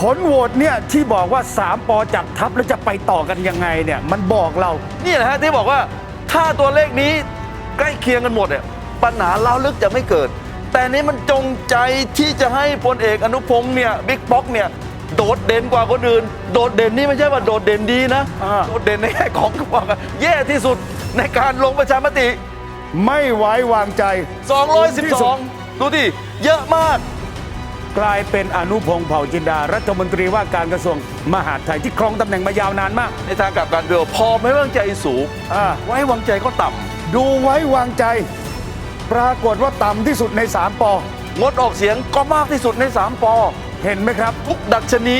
ผลโหวตเนี่ยที่บอกว่า 3ปอจัดทัพแล้วจะไปต่อกันยังไงเนี่ยมันบอกเรา นี่แหละฮะที่บอกว่าถ้าตัวเลขนี้ใกล้เคียงกันหมดเนี่ยปัญหาเล้าวลึกจะไม่เกิด แต่นี้มันจงใจที่จะให้พลเอกอนุพงศ์เนี่ยบิ๊กป๊อกเนี่ยโดดเด่นกว่าคนอื่น โดดเด่นนี่ไม่ใช่ว่าโดดเด่นดีนะ อ่า โดดเด่นในแง่ของความแย่ที่สุดในการลงประชามติ ไม่ไว้วางใจที่สุด212 ดูดิเยอะมาก กลายเป็นอนุพงศ์เผ่าจินดา รัฐมนตรีว่าการกระทรวงมหาดไทยที่ครองตำแหน่งมายาวนานมาก ในทางกลับการเดียวพอไม่ไว้วางใจสูงอ่า ไว้วางใจก็ต่ำดูไว้วางใจ ปรากฏว่าต่ำที่สุดใน 3ปองดออกเสียงก็มากที่สุดใน 3ปอเห็นไหมครับ ทุกดัชนี